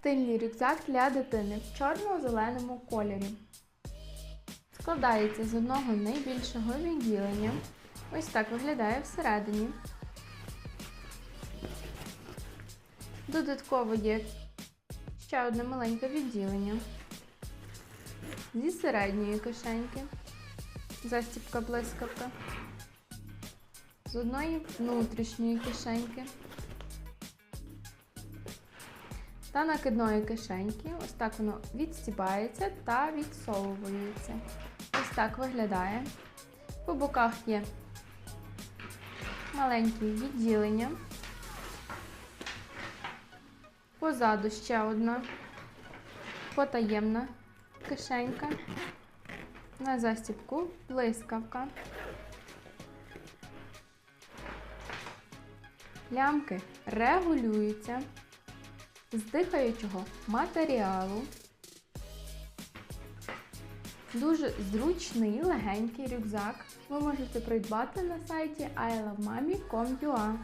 Стильний рюкзак для дитини в чорно-зеленому кольорі. Складається з одного найбільшого відділення. Ось так виглядає всередині. Додатково є ще одне маленьке відділення зі середньої кишеньки, застібка блискавка, з одної внутрішньої кишеньки та накидної кишеньки. Ось так воно відстібається та відсовується. Ось так виглядає. По боках є маленькі відділення. Позаду ще одна потаємна кишенька. На застібку блискавка. Лямки регулюються з дихаючого матеріалу. Дуже зручний легенький рюкзак ви можете придбати на сайті ilovemami.com.ua